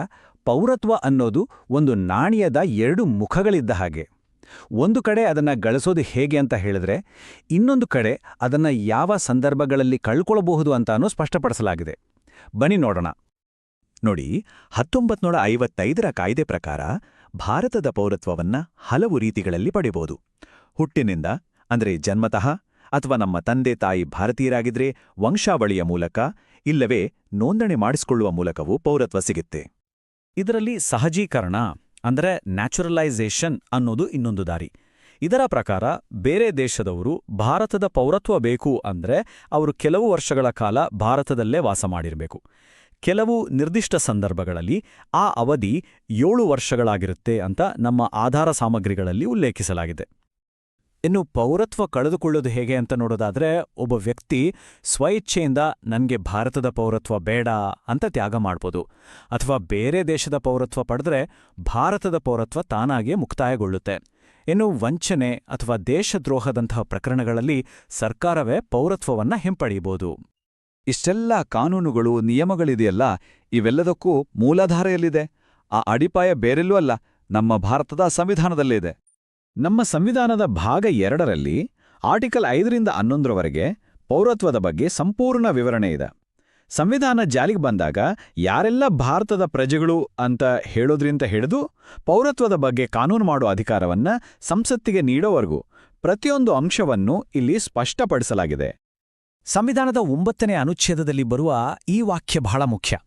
ಪೌರತ್ವ ಅನ್ನೋದು ಒಂದು ನಾಣ್ಯದ ಎರಡು ಮುಖಗಳಿದ್ದ ಹಾಗೆ. ಒಂದು ಕಡೆ ಅದನ್ನ ಗಳಿಸೋದು ಹೇಗೆ ಅಂತ ಹೇಳಿದ್ರೆ, ಇನ್ನೊಂದು ಕಡೆ ಅದನ್ನ ಯಾವ ಸಂದರ್ಭಗಳಲ್ಲಿ ಕಳ್ಕೊಳ್ಳಬಹುದು ಅಂತಾನೂ ಸ್ಪಷ್ಟಪಡಿಸಲಾಗಿದೆ. ಬನ್ನಿ ನೋಡೋಣ. ನೋಡಿ ಹತ್ತೊಂಬತ್ನೂರ ಐವತ್ತೈದರ ಕಾಯ್ದೆ ಪ್ರಕಾರ ಭಾರತದ ಪೌರತ್ವವನ್ನ ಹಲವು ರೀತಿಗಳಲ್ಲಿ ಪಡೆಯಬಹುದು. ಹುಟ್ಟಿನಿಂದ, ಅಂದರೆ ಜನ್ಮತಃ, ಅಥವಾ ನಮ್ಮ ತಂದೆ ತಾಯಿ ಭಾರತೀಯರಾಗಿದ್ರೆ ವಂಶಾವಳಿಯ ಮೂಲಕ, ಇಲ್ಲವೇ ನೋಂದಣಿ ಮಾಡಿಸಿಕೊಳ್ಳುವ ಮೂಲಕವೂ ಪೌರತ್ವ ಸಿಗುತ್ತೆ. ಇದರಲ್ಲಿ ಸಹಜೀಕರಣ, ಅಂದರೆ ನ್ಯಾಚುರಲೈಸೇಷನ್ ಅನ್ನೋದು ಇನ್ನೊಂದು ದಾರಿ. ಇದರ ಪ್ರಕಾರ ಬೇರೆ ದೇಶದವರು ಭಾರತದ ಪೌರತ್ವ ಬೇಕು ಅಂದ್ರೆ ಅವರು ಕೆಲವು ವರ್ಷಗಳ ಕಾಲ ಭಾರತದಲ್ಲೇ ವಾಸ ಮಾಡಿರಬೇಕು. ಕೆಲವು ನಿರ್ದಿಷ್ಟ ಸಂದರ್ಭಗಳಲ್ಲಿ ಆ ಅವಧಿ ಏಳು ವರ್ಷಗಳಾಗಿರುತ್ತೆ ಅಂತ ನಮ್ಮ ಆಧಾರ ಸಾಮಗ್ರಿಗಳಲ್ಲಿ ಉಲ್ಲೇಖಿಸಲಾಗಿದೆ. ಇನ್ನು ಪೌರತ್ವ ಕಳೆದುಕೊಳ್ಳೋದು ಹೇಗೆ ಅಂತ ನೋಡೋದಾದ್ರೆ, ಒಬ್ಬ ವ್ಯಕ್ತಿ ಸ್ವಇಚ್ಛೆಯಿಂದ ನನಗೆ ಭಾರತದ ಪೌರತ್ವ ಬೇಡ ಅಂತ ತ್ಯಾಗ ಮಾಡ್ಬೋದು. ಅಥವಾ ಬೇರೆ ದೇಶದ ಪೌರತ್ವ ಪಡೆದ್ರೆ ಭಾರತದ ಪೌರತ್ವ ತಾನಾಗಿಯೇ ಮುಕ್ತಾಯಗೊಳ್ಳುತ್ತೆ. ಇನ್ನು ವಂಚನೆ ಅಥವಾ ದೇಶದ್ರೋಹದಂತಹ ಪ್ರಕರಣಗಳಲ್ಲಿ ಸರ್ಕಾರವೇ ಪೌರತ್ವವನ್ನ ಹಿಂಪಡೆಯಬಹುದು. ಇಷ್ಟೆಲ್ಲ ಕಾನೂನುಗಳು, ನಿಯಮಗಳಿದೆಯಲ್ಲ, ಇವೆಲ್ಲದಕ್ಕೂ ಮೂಲಾಧಾರೆಯಲ್ಲಿದೆ. ಆ ಅಡಿಪಾಯ ಬೇರೆಲ್ಲೂ ಅಲ್ಲ, ನಮ್ಮ ಭಾರತದ ಸಂವಿಧಾನದಲ್ಲೇ ಇದೆ. ನಮ್ಮ ಸಂವಿಧಾನದ ಭಾಗ ಎರಡರಲ್ಲಿ ಆರ್ಟಿಕಲ್ ಐದರಿಂದ ಹನ್ನೊಂದರವರೆಗೆ ಪೌರತ್ವದ ಬಗ್ಗೆ ಸಂಪೂರ್ಣ ವಿವರಣೆ ಇದೆ. ಸಂವಿಧಾನ ಜಾರಿಗೆ ಬಂದಾಗ ಯಾರೆಲ್ಲ ಭಾರತದ ಪ್ರಜೆಗಳು ಅಂತ ಹೇಳೋದ್ರಿಂದ ಹಿಡಿದು ಪೌರತ್ವದ ಬಗ್ಗೆ ಕಾನೂನು ಮಾಡೋ ಅಧಿಕಾರವನ್ನ ಸಂಸತ್ತಿಗೆ ನೀಡೋವರೆಗೂ ಪ್ರತಿಯೊಂದು ಅಂಶವನ್ನು ಇಲ್ಲಿ ಸ್ಪಷ್ಟಪಡಿಸಲಾಗಿದೆ. ಸಂವಿಧಾನದ ಒಂಬತ್ತನೇ ಅನುಚ್ಛೇದದಲ್ಲಿ ಬರುವ ಈ ವಾಕ್ಯ ಬಹಳ ಮುಖ್ಯ.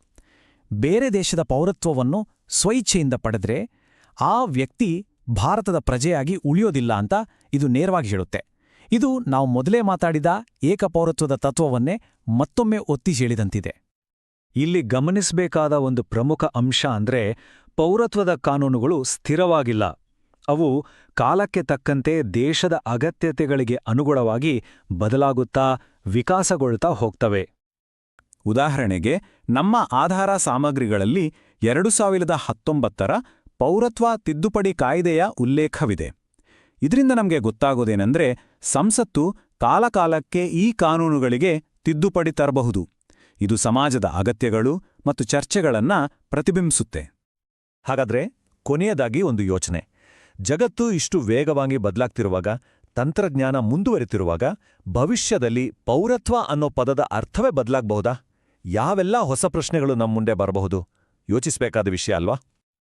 ಬೇರೆ ದೇಶದ ಪೌರತ್ವವನ್ನು ಸ್ವಇಚ್ಛೆಯಿಂದ ಪಡೆದ್ರೆ ಆ ವ್ಯಕ್ತಿ ಭಾರತದ ಪ್ರಜೆಯಾಗಿ ಉಳಿಯೋದಿಲ್ಲ ಅಂತ ಇದು ನೇರವಾಗಿ ಹೇಳುತ್ತೆ. ಇದು ನಾವು ಮೊದಲೇ ಮಾತಾಡಿದ ಏಕಪೌರತ್ವದ ತತ್ವವನ್ನೇ ಮತ್ತೊಮ್ಮೆ ಒತ್ತಿ ಹೇಳಿದಂತಿದೆ. ಇಲ್ಲಿ ಗಮನಿಸಬೇಕಾದ ಒಂದು ಪ್ರಮುಖ ಅಂಶ ಅಂದ್ರೆ ಪೌರತ್ವದ ಕಾನೂನುಗಳು ಸ್ಥಿರವಾಗಿಲ್ಲ. ಅವು ಕಾಲಕ್ಕೆ ತಕ್ಕಂತೆ ದೇಶದ ಅಗತ್ಯತೆಗಳಿಗೆ ಅನುಗುಣವಾಗಿ ಬದಲಾಗುತ್ತಾ ವಿಕಾಸಗೊಳ್ತಾ ಹೋಗ್ತವೆ. ಉದಾಹರಣೆಗೆ, ನಮ್ಮ ಆಧಾರ ಸಾಮಗ್ರಿಗಳಲ್ಲಿ ಎರಡು ಸಾವಿರದ ಹತ್ತೊಂಬತ್ತರ ಪೌರತ್ವ ತಿದ್ದುಪಡಿ ಕಾಯ್ದೆಯ ಉಲ್ಲೇಖವಿದೆ. ಇದರಿಂದ ನಮಗೆ ಗೊತ್ತಾಗೋದೇನೆಂದರೆ, ಸಂಸತ್ತು ಕಾಲಕಾಲಕ್ಕೆ ಈ ಕಾನೂನುಗಳಿಗೆ ತಿದ್ದುಪಡಿ ತರಬಹುದು. ಇದು ಸಮಾಜದ ಅಗತ್ಯಗಳು ಮತ್ತು ಚರ್ಚೆಗಳನ್ನ ಪ್ರತಿಬಿಂಬಿಸುತ್ತೆ. ಹಾಗಾದ್ರೆ ಕೊನೆಯದಾಗಿ ಒಂದು ಯೋಚನೆ. ಜಗತ್ತು ಇಷ್ಟು ವೇಗವಾಗಿ ಬದಲಾಗ್ತಿರುವಾಗ, ತಂತ್ರಜ್ಞಾನ ಮುಂದುವರಿತಿರುವಾಗ, ಭವಿಷ್ಯದಲ್ಲಿ ಪೌರತ್ವ ಅನ್ನೋ ಪದದ ಅರ್ಥವೇ ಬದಲಾಗಬಹುದಾ? ಯಾವೆಲ್ಲ ಹೊಸ ಪ್ರಶ್ನೆಗಳು ನಮ್ಮ ಮುಂದೆ ಬರಬಹುದು? ಯೋಚಿಸಬೇಕಾದ ವಿಷಯ ಅಲ್ವಾ?